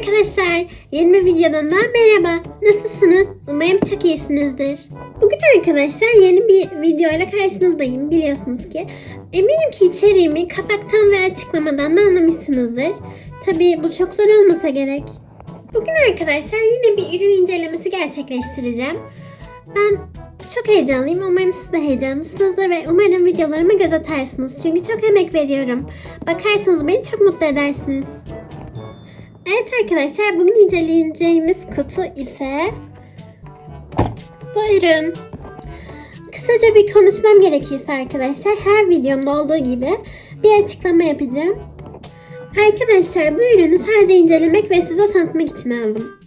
arkadaşlar. Yeni bir videodan daha merhaba. Nasılsınız? Umarım çok iyisinizdir. Bugün arkadaşlar yeni bir video ile karşınızdayım. Biliyorsunuz ki. Eminim ki içeriğimi kapaktan ve açıklamadan da anlamışsınızdır. Tabii bu çok zor olmasa gerek. Bugün arkadaşlar yine bir ürün incelemesi gerçekleştireceğim. Ben çok heyecanlıyım. Umarım siz de heyecanlısınızdır ve umarım videolarıma göz atarsınız. Çünkü çok emek veriyorum. Bakarsanız beni çok mutlu edersiniz. Evet arkadaşlar bugün inceleyeceğimiz kutu ise bu ürün. Kısaca bir konuşmam gerekirse arkadaşlar her videomda olduğu gibi bir açıklama yapacağım. Arkadaşlar bu ürünü sadece incelemek ve size tanıtmak için aldım.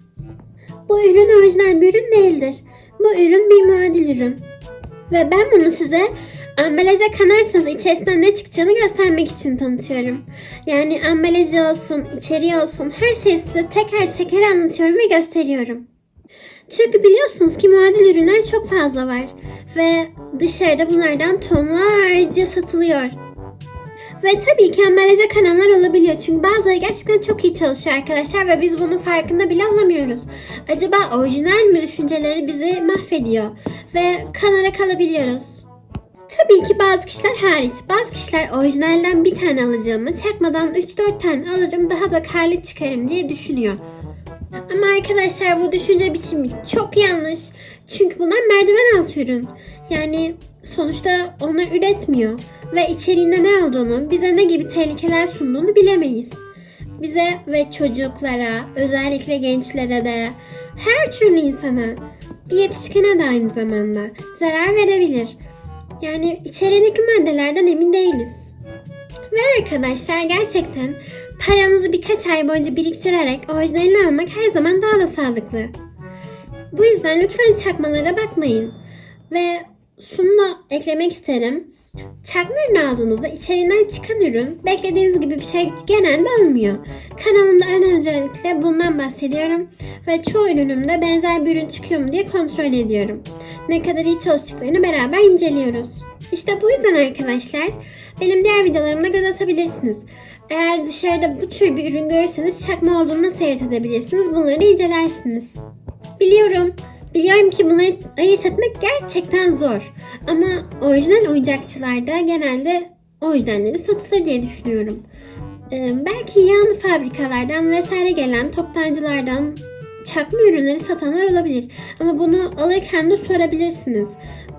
Bu ürün orijinal bir ürün değildir. Bu ürün bir muadil ürün. Ve ben bunu size ambalaja kanarsanız içerisinden ne çıkacağını göstermek için tanıtıyorum. Yani ambalajı olsun, içeriği olsun her şeyi size teker teker anlatıyorum ve gösteriyorum. Çünkü biliyorsunuz ki muadil ürünler çok fazla var. Ve dışarıda bunlardan tonlarca satılıyor. Ve tabii ki ambalaja kananlar olabiliyor. Çünkü bazıları gerçekten çok iyi çalışıyor arkadaşlar ve biz bunun farkında bile olamıyoruz. Acaba orijinal mi düşünceleri bizi mahvediyor ve kanara kalabiliyoruz. Tabii ki bazı kişiler hariç. Bazı kişiler orijinalden bir tane alacağımı çakmadan 3-4 tane alırım daha da karlı çıkarım diye düşünüyor. Ama arkadaşlar bu düşünce biçimi çok yanlış. Çünkü bunlar merdiven altı ürün. Yani sonuçta onlar üretmiyor. Ve içeriğinde ne olduğunu, bize ne gibi tehlikeler sunduğunu bilemeyiz. Bize ve çocuklara, özellikle gençlere de, her türlü insana, bir yetişkine de aynı zamanda zarar verebilir. Yani içeriğindeki maddelerden emin değiliz. Ve arkadaşlar gerçekten paranızı birkaç ay boyunca biriktirerek orijinalini almak her zaman daha da sağlıklı. Bu yüzden lütfen çakmalara bakmayın. Ve sununa eklemek isterim. Çakma ürün aldığınızda içeriğinden çıkan ürün beklediğiniz gibi bir şey genelde olmuyor. Kanalımda en öncelikle bundan bahsediyorum ve çoğu ürünümde benzer bir ürün çıkıyor mu diye kontrol ediyorum. Ne kadar iyi çalıştıklarını beraber inceliyoruz. İşte bu yüzden arkadaşlar benim diğer videolarımda göz atabilirsiniz. Eğer dışarıda bu tür bir ürün görürseniz çakma olduğunu nasıl edebilirsiniz bunları incelersiniz. Biliyorum. Biliyorum ki bunları ayırt etmek gerçekten zor. Ama orijinal oyuncakçılarda genelde orijinalleri satılır diye düşünüyorum. Ee, belki yan fabrikalardan vesaire gelen toptancılardan çakma ürünleri satanlar olabilir. Ama bunu alırken de sorabilirsiniz.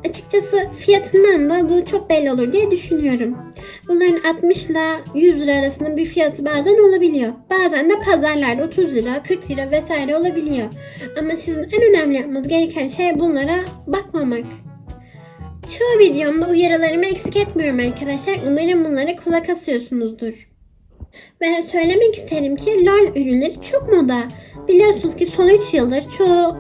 Açıkçası fiyatından da bu çok belli olur diye düşünüyorum. Bunların 60 ile 100 lira arasında bir fiyatı bazen olabiliyor. Bazen de pazarlarda 30 lira, 40 lira vesaire olabiliyor. Ama sizin en önemli yapmanız gereken şey bunlara bakmamak. Çoğu videomda uyarılarımı eksik etmiyorum arkadaşlar. Umarım bunlara kulak asıyorsunuzdur. Ve söylemek isterim ki LOL ürünleri çok moda. Biliyorsunuz ki son 3 yıldır çoğu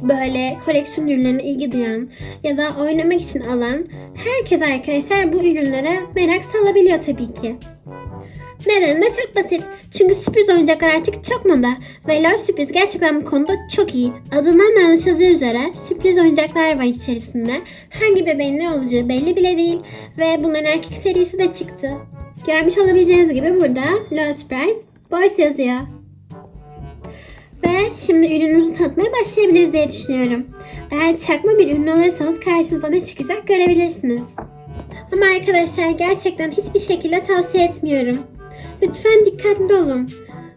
böyle koleksiyon ürünlerine ilgi duyan ya da oynamak için alan herkes arkadaşlar bu ürünlere merak salabiliyor tabii ki. Nedeni de çok basit. Çünkü sürpriz oyuncaklar artık çok moda. Ve LOL sürpriz gerçekten bu konuda çok iyi. Adından da anlaşılacağı üzere sürpriz oyuncaklar var içerisinde. Hangi bebeğin ne olacağı belli bile değil. Ve bunların erkek serisi de çıktı. Görmüş olabileceğiniz gibi burada LOL Surprise Boys yazıyor. Ve şimdi ürünümüzü tanıtmaya başlayabiliriz diye düşünüyorum. Eğer çakma bir ürün alırsanız karşınıza ne çıkacak görebilirsiniz. Ama arkadaşlar gerçekten hiçbir şekilde tavsiye etmiyorum. Lütfen dikkatli olun.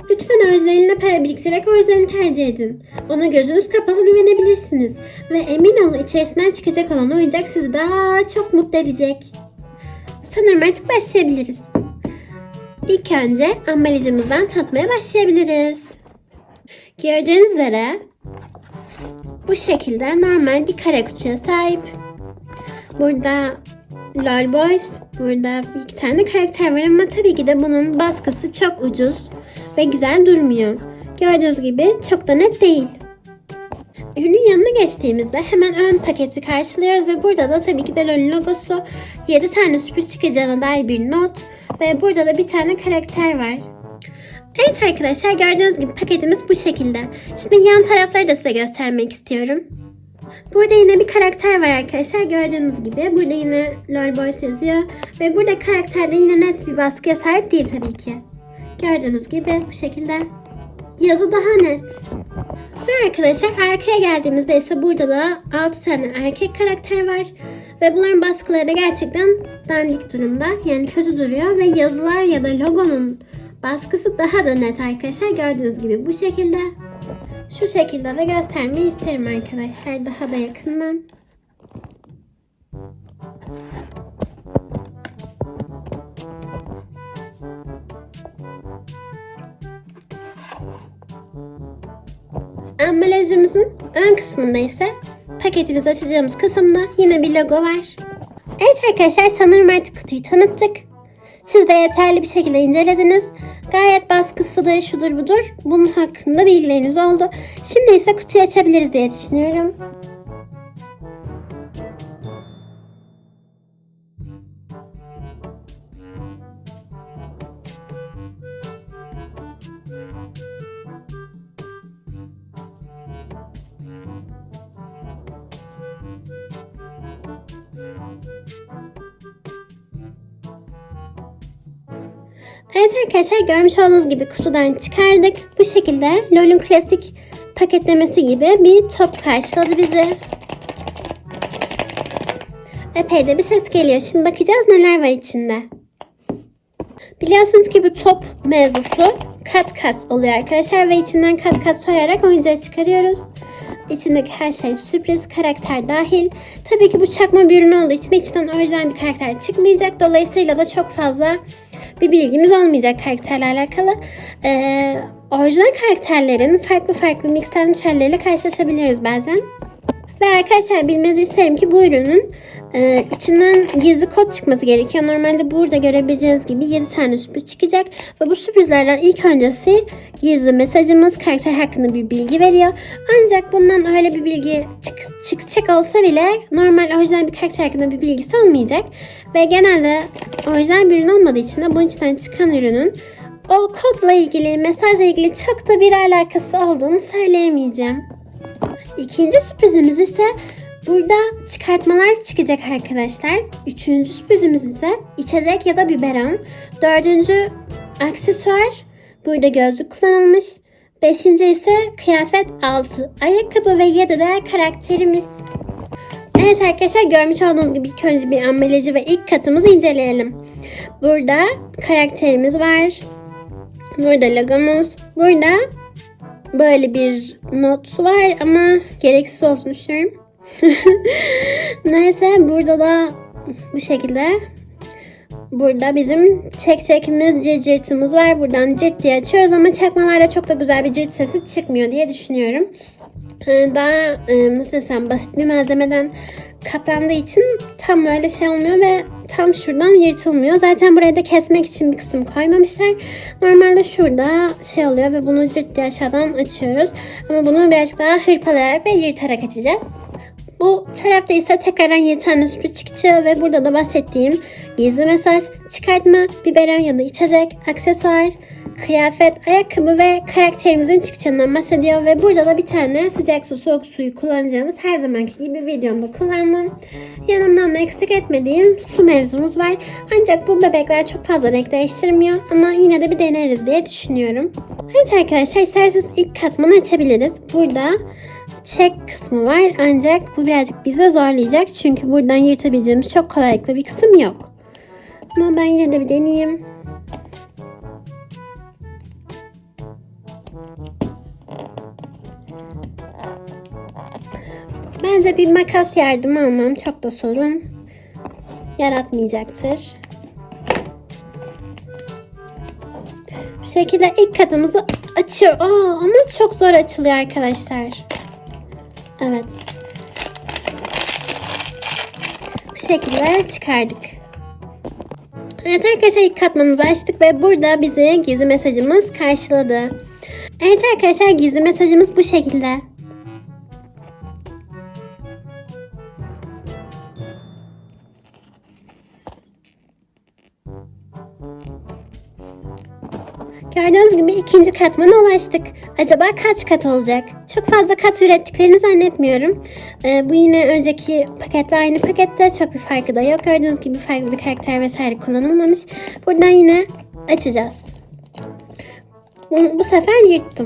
Lütfen orijinaline para biriktirerek orijinalini tercih edin. Ona gözünüz kapalı güvenebilirsiniz. Ve emin olun içerisinden çıkacak olan oyuncak sizi daha çok mutlu edecek. Sanırım artık başlayabiliriz. İlk önce ambalajımızdan tatmaya başlayabiliriz. Gördüğünüz üzere bu şekilde normal bir kare kutuya sahip. Burada LOL Boys, burada iki tane karakter var ama tabii ki de bunun baskısı çok ucuz ve güzel durmuyor. Gördüğünüz gibi çok da net değil. Ürünün yanına geçtiğimizde hemen ön paketi karşılıyoruz ve burada da tabii ki de LOL'ün logosu, 7 tane sürpriz çıkacağına dair bir not ve burada da bir tane karakter var. Evet arkadaşlar gördüğünüz gibi paketimiz bu şekilde. Şimdi yan tarafları da size göstermek istiyorum. Burada yine bir karakter var arkadaşlar gördüğünüz gibi. Burada yine LOL Boys yazıyor. Ve burada karakter de yine net bir baskıya sahip değil tabii ki. Gördüğünüz gibi bu şekilde. yazı daha net. Ve arkadaşlar arkaya geldiğimizde ise burada da 6 tane erkek karakter var. Ve bunların baskıları da gerçekten dandik durumda. Yani kötü duruyor ve yazılar ya da logonun baskısı daha da net arkadaşlar. Gördüğünüz gibi bu şekilde. Şu şekilde de göstermeyi isterim arkadaşlar daha da yakından. Ambalajımızın ön kısmında ise paketimizi açacağımız kısımda yine bir logo var. Evet arkadaşlar sanırım artık kutuyu tanıttık. Siz de yeterli bir şekilde incelediniz. Gayet baskısıdır, şudur budur. Bunun hakkında bilgileriniz oldu. Şimdi ise kutuyu açabiliriz diye düşünüyorum. Arkadaşlar görmüş olduğunuz gibi kutudan çıkardık. Bu şekilde LOL'ün klasik paketlemesi gibi bir top karşıladı bizi. Epey de bir ses geliyor. Şimdi bakacağız neler var içinde. Biliyorsunuz ki bu top mevzusu kat kat oluyor arkadaşlar ve içinden kat kat soyarak oyuncağı çıkarıyoruz. İçindeki her şey sürpriz, karakter dahil. Tabii ki bu çakma bir ürün olduğu için içinden orijinal bir karakter çıkmayacak. Dolayısıyla da çok fazla bir bilgimiz olmayacak karakterle alakalı. Ee, orijinal karakterlerin farklı farklı mixlenmiş halleriyle karşılaşabiliyoruz bazen. Ve arkadaşlar bilmenizi isterim ki bu ürünün e, içinden gizli kod çıkması gerekiyor. Normalde burada görebileceğiniz gibi 7 tane sürpriz çıkacak. Ve bu sürprizlerden ilk öncesi gizli mesajımız karakter hakkında bir bilgi veriyor. Ancak bundan öyle bir bilgi çık, çıkacak olsa bile normal orijinal bir karakter hakkında bir bilgisi olmayacak. Ve genelde orijinal bir ürün olmadığı için de bunun içinden çıkan ürünün o kodla ilgili, mesajla ilgili çok da bir alakası olduğunu söyleyemeyeceğim. İkinci sürprizimiz ise burada çıkartmalar çıkacak arkadaşlar. Üçüncü sürprizimiz ise içecek ya da biberon. Dördüncü aksesuar. Burada gözlük kullanılmış. Beşinci ise kıyafet altı. Ayakkabı ve yedi de karakterimiz. Evet arkadaşlar görmüş olduğunuz gibi ilk önce bir ambalajı ve ilk katımızı inceleyelim. Burada karakterimiz var. Burada logomuz. Burada böyle bir not var ama gereksiz olduğunu düşünüyorum. Neyse burada da bu şekilde Burada bizim çek çekimiz cırt cırtımız var. Buradan cırt diye açıyoruz ama çakmalarda çok da güzel bir cırt sesi çıkmıyor diye düşünüyorum. Ee, Daha e, nasıl desem basit bir malzemeden kaplandığı için tam öyle şey olmuyor ve tam şuradan yırtılmıyor. Zaten buraya da kesmek için bir kısım koymamışlar. Normalde şurada şey oluyor ve bunu cırt aşağıdan açıyoruz. Ama bunu birazcık daha hırpalayarak ve yırtarak açacağız. Bu tarafta ise tekrardan 7 tane sürpriz çıkışı ve burada da bahsettiğim gizli mesaj, çıkartma, biberon ya da içecek, aksesuar, kıyafet, ayakkabı ve karakterimizin çıkışından bahsediyor ve burada da bir tane sıcak su soğuk suyu kullanacağımız her zamanki gibi videomda kullandım. Yanımdan da eksik etmediğim su mevzumuz var. Ancak bu bebekler çok fazla renk değiştirmiyor ama yine de bir deneriz diye düşünüyorum. Evet arkadaşlar isterseniz ilk katmanı açabiliriz. Burada çek kısmı var ancak bu birazcık bize zorlayacak çünkü buradan yırtabileceğimiz çok kolaylıkla bir kısım yok. Ama ben yine de bir deneyeyim. Bence bir makas yardımı almam çok da sorun yaratmayacaktır. Bu şekilde ilk katımızı açıyor. Aa, ama çok zor açılıyor arkadaşlar. Evet. Bu şekilde çıkardık. Evet arkadaşlar ilk katmanımızı açtık ve burada bizi gizli mesajımız karşıladı. Evet arkadaşlar gizli mesajımız bu şekilde. Gördüğünüz gibi ikinci katmana ulaştık. Acaba kaç kat olacak? Çok fazla kat ürettiklerini zannetmiyorum. Ee, bu yine önceki paketle aynı pakette. Çok bir farkı da yok. Gördüğünüz gibi farklı bir karakter vesaire kullanılmamış. Buradan yine açacağız. Bu, bu sefer yırttım.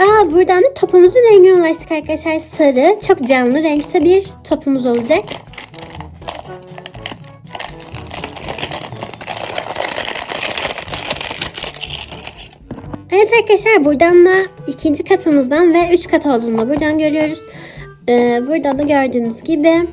Aa buradan da topumuzun rengine ulaştık arkadaşlar. Sarı, çok canlı renkte bir topumuz olacak. Arkadaşlar buradan da ikinci katımızdan ve üç kat olduğunu da buradan görüyoruz. Ee, burada da gördüğünüz gibi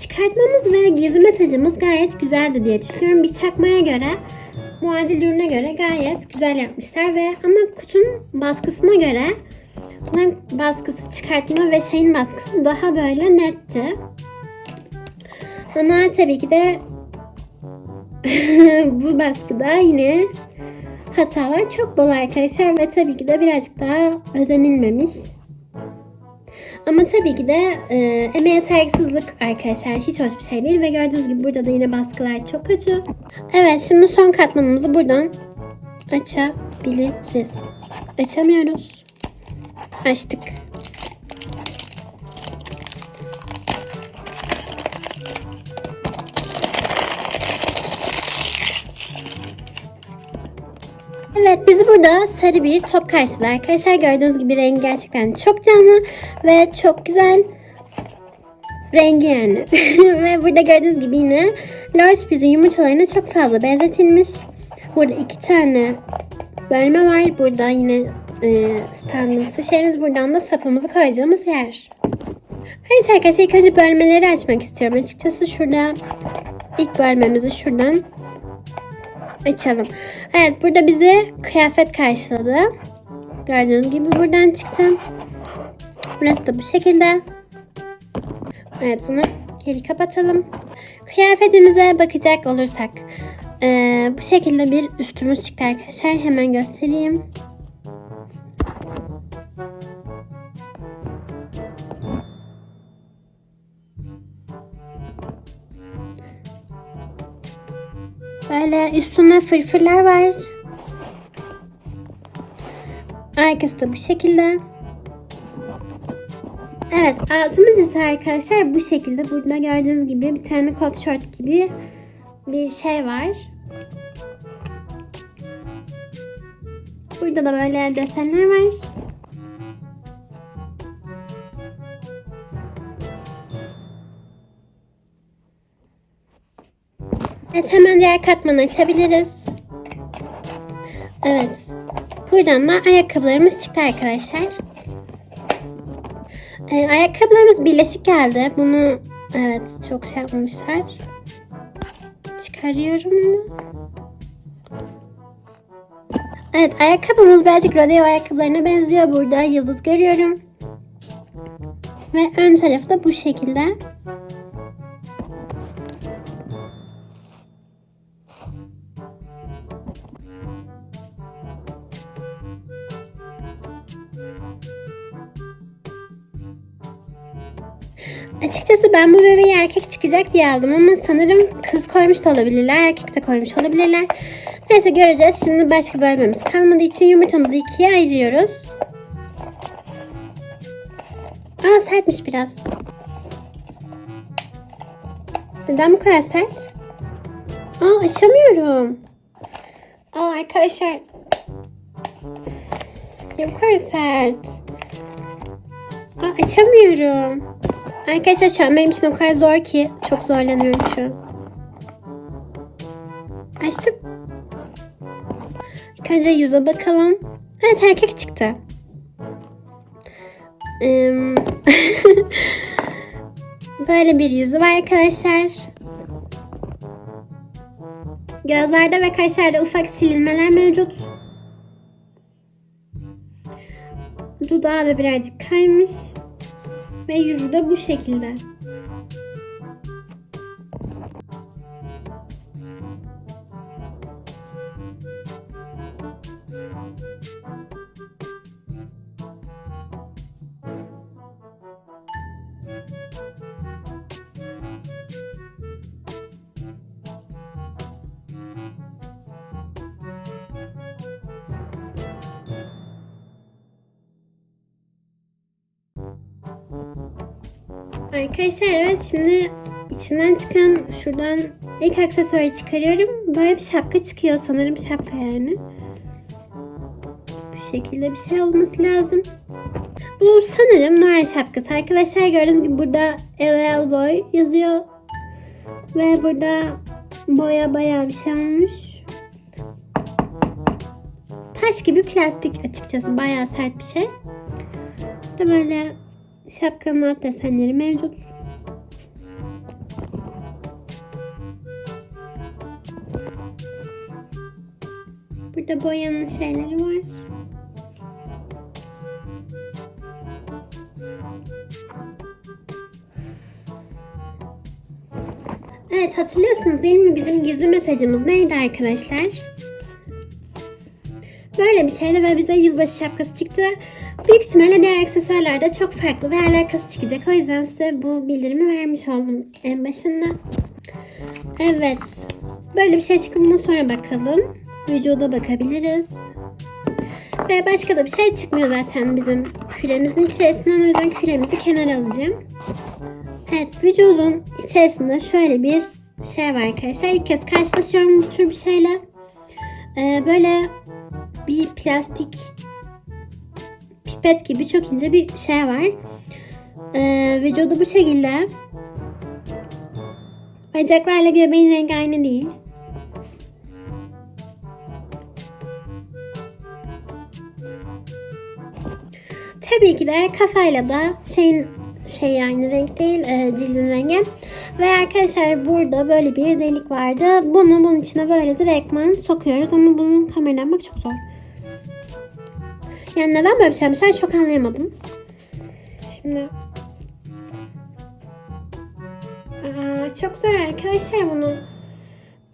Çıkartmamız ve gizli mesajımız gayet güzeldi diye düşünüyorum. Bir çakmaya göre, muadil ürüne göre gayet güzel yapmışlar ve ama kutunun baskısına göre bunların baskısı çıkartma ve şeyin baskısı daha böyle netti. Ama tabii ki de bu baskıda yine hatalar çok bol arkadaşlar ve tabii ki de birazcık daha özenilmemiş. Ama tabii ki de e, emeğe saygısızlık arkadaşlar hiç hoş bir şey değil ve gördüğünüz gibi burada da yine baskılar çok kötü. Evet şimdi son katmanımızı buradan açabiliriz. Açamıyoruz. Açtık. Evet bizi burada sarı bir top karşıladı arkadaşlar. Gördüğünüz gibi rengi gerçekten çok canlı ve çok güzel rengi yani. ve burada gördüğünüz gibi yine Lord Biz'in yumurtalarına çok fazla benzetilmiş. Burada iki tane bölme var. Burada yine e, standımsı şeyimiz. Buradan da sapımızı koyacağımız yer. Evet arkadaşlar ilk önce bölmeleri açmak istiyorum. Açıkçası şurada ilk bölmemizi şuradan açalım. Evet burada bizi kıyafet karşıladı. Gördüğünüz gibi buradan çıktım. Burası da bu şekilde. Evet bunu geri kapatalım. Kıyafetimize bakacak olursak. Ee, bu şekilde bir üstümüz çıktı arkadaşlar. Hemen göstereyim. Böyle üstünde fırfırlar var. Arkası da bu şekilde. Evet altımız ise arkadaşlar bu şekilde. Burada gördüğünüz gibi bir tane kot şort gibi bir şey var. Burada da böyle desenler var. Evet hemen diğer katmanı açabiliriz. Evet. Buradan da ayakkabılarımız çıktı arkadaşlar. Ee, ayakkabılarımız birleşik geldi. Bunu evet çok şey yapmamışlar. Çıkarıyorum onu. Evet ayakkabımız birazcık rodeo ayakkabılarına benziyor. Burada yıldız görüyorum. Ve ön tarafı da bu şekilde. Açıkçası ben bu bebeği erkek çıkacak diye aldım ama sanırım kız koymuş da olabilirler, erkek de koymuş olabilirler. Neyse göreceğiz. Şimdi başka bölmemiz kalmadığı için yumurtamızı ikiye ayırıyoruz. Aa sertmiş biraz. Neden bu kadar sert? Aa açamıyorum. Aa arkadaşlar. Ya bu kadar sert. Aa açamıyorum. Arkadaşlar şu benim için o kadar zor ki. Çok zorlanıyorum şu an. Açtım. Önce yüze bakalım. Evet erkek çıktı. Böyle bir yüzü var arkadaşlar. Gözlerde ve kaşlarda ufak silinmeler mevcut. Dudağı da birazcık kaymış. Ve yüzü de bu şekilde. Arkadaşlar evet şimdi içinden çıkan şuradan ilk aksesuarı çıkarıyorum. Böyle bir şapka çıkıyor sanırım şapka yani. Bu şekilde bir şey olması lazım. Bu sanırım Noel şapkası. Arkadaşlar gördüğünüz gibi burada LL Boy yazıyor. Ve burada boya bayağı bir şey olmuş. Taş gibi plastik açıkçası bayağı sert bir şey. Burada böyle şapkanın alt desenleri mevcut. Burada boyanın şeyleri var. Evet hatırlıyorsunuz değil mi bizim gizli mesajımız neydi arkadaşlar? Böyle bir şeydi ve bize yılbaşı şapkası çıktı. Büyük ihtimalle diğer aksesuarlar da çok farklı ve alakası çıkacak. O yüzden size bu bildirimi vermiş oldum en başında. Evet. Böyle bir şey çıktı. Bundan sonra bakalım. Vücuda bakabiliriz. Ve başka da bir şey çıkmıyor zaten bizim küremizin içerisinden. O yüzden küremizi kenara alacağım. Evet vücudun içerisinde şöyle bir şey var arkadaşlar. İlk kez karşılaşıyorum bu tür bir şeyle. Ee, böyle bir plastik pipet gibi çok ince bir şey var. Ee, vücudu bu şekilde. Bacaklarla göbeğin rengi aynı değil. Tabii ki de kafayla da şeyin şey aynı renk değil e, cildin rengi. Ve arkadaşlar burada böyle bir delik vardı. Bunu bunun içine böyle direktman sokuyoruz ama bunun kameradan bak çok zor. Yani neden böyle bir şey yapmışlar çok anlayamadım. Şimdi Aa, çok zor arkadaşlar bunu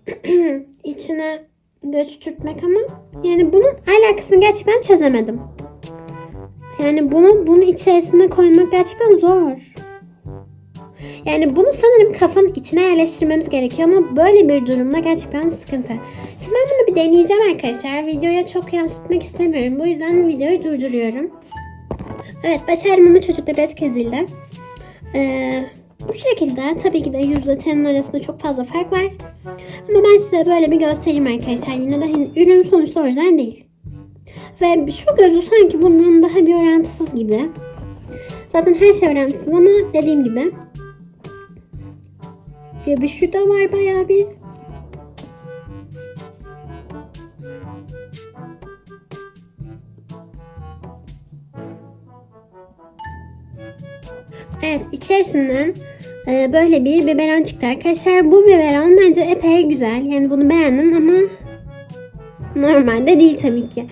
içine götürtmek ama yani bunun alakasını gerçekten çözemedim. Yani bunu bunun içerisine koymak gerçekten zor. Yani bunu sanırım kafanın içine yerleştirmemiz gerekiyor ama böyle bir durumda gerçekten sıkıntı. Şimdi ben bunu bir deneyeceğim arkadaşlar. Videoya çok yansıtmak istemiyorum. Bu yüzden videoyu durduruyorum. Evet başardım ama çocukta bez kezildi. Ee, bu şekilde tabii ki de yüzle tenin arasında çok fazla fark var. Ama ben size böyle bir göstereyim arkadaşlar. Yine de hani ürün sonuçta orijinal değil. Ve şu gözü sanki bundan daha bir orantısız gibi. Zaten her şey orantısız ama dediğim gibi. Göbüşü de var bayağı bir. Evet içerisinden e, böyle bir biberon çıktı arkadaşlar. Bu biberon bence epey güzel. Yani bunu beğendim ama normalde değil tabii ki.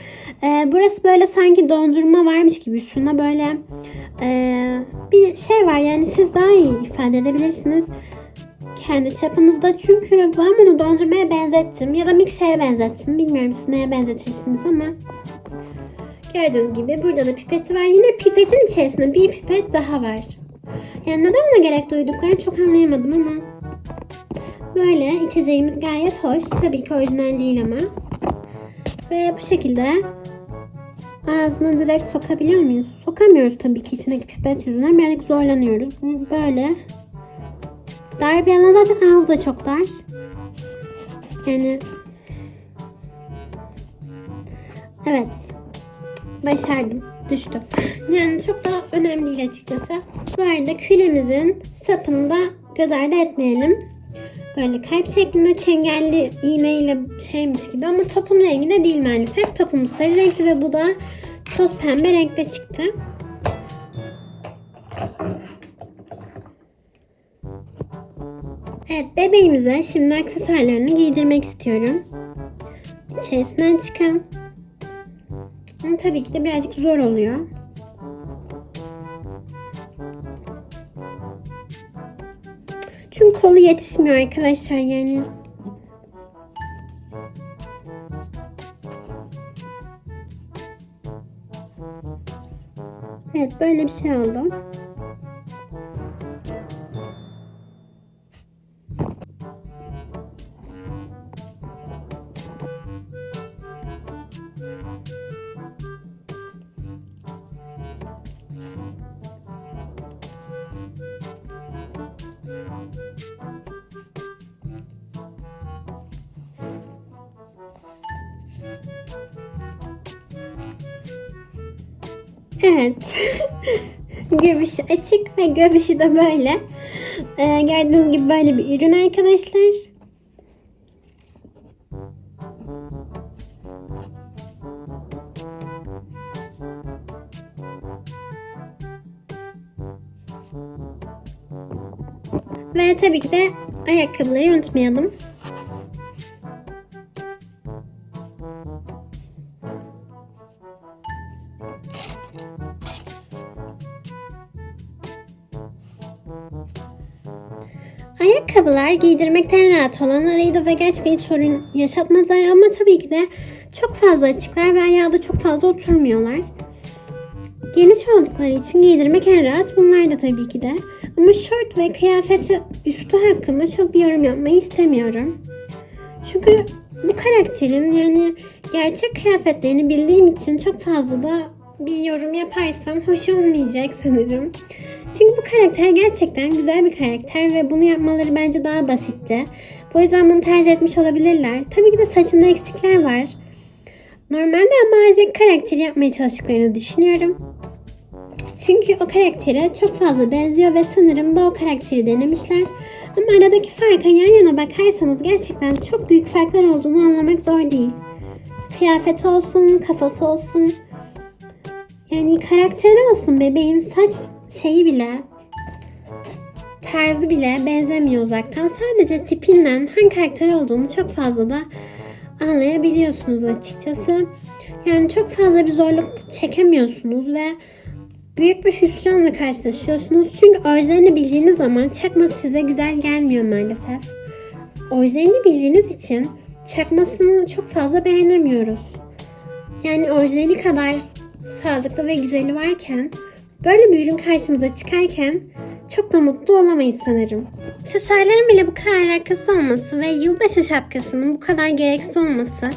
E, burası böyle sanki dondurma varmış gibi üstünde böyle e, bir şey var. Yani siz daha iyi ifade edebilirsiniz kendi çapınızda. Çünkü ben bunu dondurmaya benzettim ya da mikşeye benzettim. Bilmiyorum siz neye benzetirsiniz ama. Gördüğünüz gibi burada da pipeti var. Yine pipetin içerisinde bir pipet daha var. Yani neden buna gerek duyduklarını çok anlayamadım ama. Böyle içeceğimiz gayet hoş. Tabii ki orijinal değil ama. Ve bu şekilde ağzına direkt sokabiliyor muyuz? Sokamıyoruz tabii ki içindeki pipet yüzünden. Birazcık zorlanıyoruz. Böyle dar bir alan zaten ağzı da çok dar. Yani Evet. Başardım. Düştü. Yani çok da önemli değil açıkçası. Bu arada külemizin sapını da göz ardı etmeyelim. Böyle kalp şeklinde çengelli iğneyle şeymiş gibi ama topun rengi de değil maalesef. Topumuz sarı renkli ve bu da toz pembe renkte çıktı. Evet bebeğimize şimdi aksesuarlarını giydirmek istiyorum. İçerisinden çıkan ama tabii ki de birazcık zor oluyor. Çünkü kolu yetişmiyor arkadaşlar yani. Evet böyle bir şey oldu. Evet. göbüşü açık ve göbüşü de böyle. Ee, gördüğünüz gibi böyle bir ürün arkadaşlar. Ve tabii ki de ayakkabıları unutmayalım. Ayakkabılar giydirmekten rahat olanlarıydı ve gerçekten hiç sorun yaşatmadılar ama tabii ki de çok fazla açıklar ve ayağa da çok fazla oturmuyorlar. Geniş oldukları için giydirmek en rahat bunlar da tabii ki de. Ama şort ve kıyafeti üstü hakkında çok bir yorum yapmayı istemiyorum. Çünkü bu karakterin yani gerçek kıyafetlerini bildiğim için çok fazla da bir yorum yaparsam hoş olmayacak sanırım. Çünkü bu karakter gerçekten güzel bir karakter ve bunu yapmaları bence daha basitti. Bu yüzden bunu tercih etmiş olabilirler. Tabii ki de saçında eksikler var. Normalde ama karakteri yapmaya çalıştıklarını düşünüyorum. Çünkü o karaktere çok fazla benziyor ve sanırım da o karakteri denemişler. Ama aradaki farka yan yana bakarsanız gerçekten çok büyük farklar olduğunu anlamak zor değil. Kıyafeti olsun, kafası olsun. Yani karakteri olsun bebeğin saç şeyi bile tarzı bile benzemiyor uzaktan. Sadece tipinden hangi karakter olduğunu çok fazla da anlayabiliyorsunuz açıkçası. Yani çok fazla bir zorluk çekemiyorsunuz ve büyük bir hüsranla karşılaşıyorsunuz. Çünkü orijinalini bildiğiniz zaman çakması size güzel gelmiyor maalesef. Orijinalini bildiğiniz için çakmasını çok fazla beğenemiyoruz. Yani orijinali kadar sağlıklı ve güzeli varken böyle bir ürün karşımıza çıkarken çok da mutlu olamayız sanırım. Aksesuarların bile bu kadar alakası olması ve yılbaşı şapkasının bu kadar gereksiz olması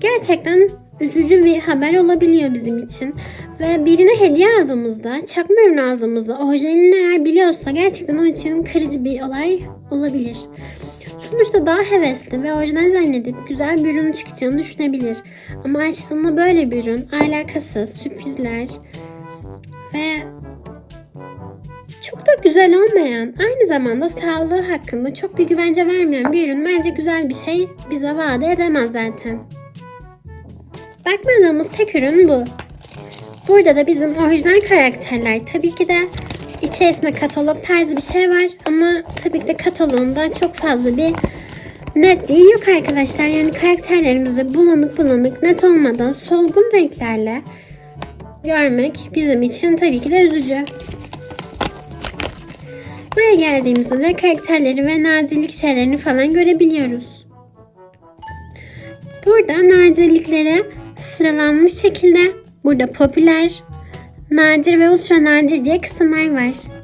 gerçekten üzücü bir haber olabiliyor bizim için. Ve birine hediye aldığımızda, çakma ürün aldığımızda orijinalini eğer biliyorsa gerçekten onun için kırıcı bir olay olabilir. Sonuçta daha hevesli ve orijinal zannedip güzel bir ürün çıkacağını düşünebilir. Ama aslında böyle bir ürün alakasız, sürprizler ve çok da güzel olmayan, aynı zamanda sağlığı hakkında çok bir güvence vermeyen bir ürün bence güzel bir şey bize vaat edemez zaten. Bakmadığımız tek ürün bu. Burada da bizim orijinal karakterler tabii ki de içerisinde katalog tarzı bir şey var ama tabii ki de kataloğunda çok fazla bir netliği yok arkadaşlar. Yani karakterlerimizi bulanık bulanık net olmadan solgun renklerle görmek bizim için tabii ki de üzücü. Buraya geldiğimizde de karakterleri ve nadirlik şeylerini falan görebiliyoruz. Burada nadirlikleri sıralanmış şekilde burada popüler, nadir ve ultra nadir diye kısımlar var.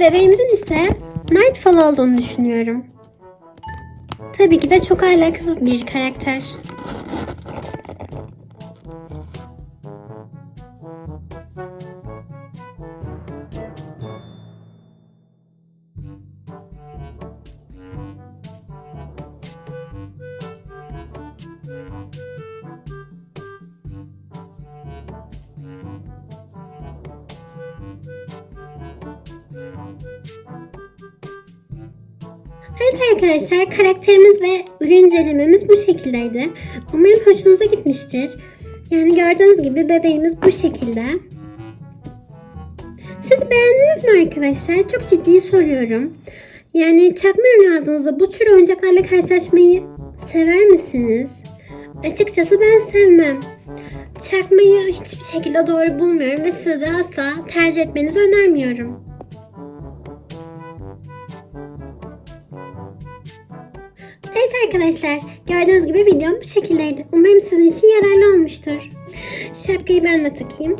Ve ise Nightfall olduğunu düşünüyorum. Tabii ki de çok alakasız bir karakter. Arkadaşlar karakterimiz ve ürün incelememiz bu şekildeydi. Umarım hoşunuza gitmiştir. Yani gördüğünüz gibi bebeğimiz bu şekilde. Siz beğendiniz mi arkadaşlar? Çok ciddi soruyorum. Yani çakma ürün aldığınızda bu tür oyuncaklarla karşılaşmayı sever misiniz? Açıkçası ben sevmem. Çakmayı hiçbir şekilde doğru bulmuyorum ve size de asla tercih etmenizi önermiyorum. Evet arkadaşlar gördüğünüz gibi videom bu şekildeydi. Umarım sizin için yararlı olmuştur. Şapkayı ben de takayım.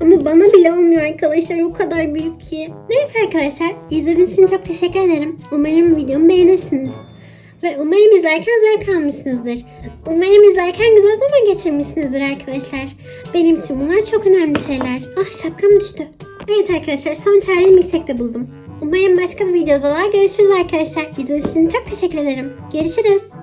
Ama bana bile olmuyor arkadaşlar o kadar büyük ki. Neyse arkadaşlar izlediğiniz için çok teşekkür ederim. Umarım videomu beğenirsiniz. Ve umarım izlerken zevk almışsınızdır. Umarım izlerken güzel zaman geçirmişsinizdir arkadaşlar. Benim için bunlar çok önemli şeyler. Ah şapkam düştü. Evet arkadaşlar son çareyi milkshake'de buldum. Umarım başka bir videoda daha görüşürüz arkadaşlar. İzlediğiniz için çok teşekkür ederim. Görüşürüz.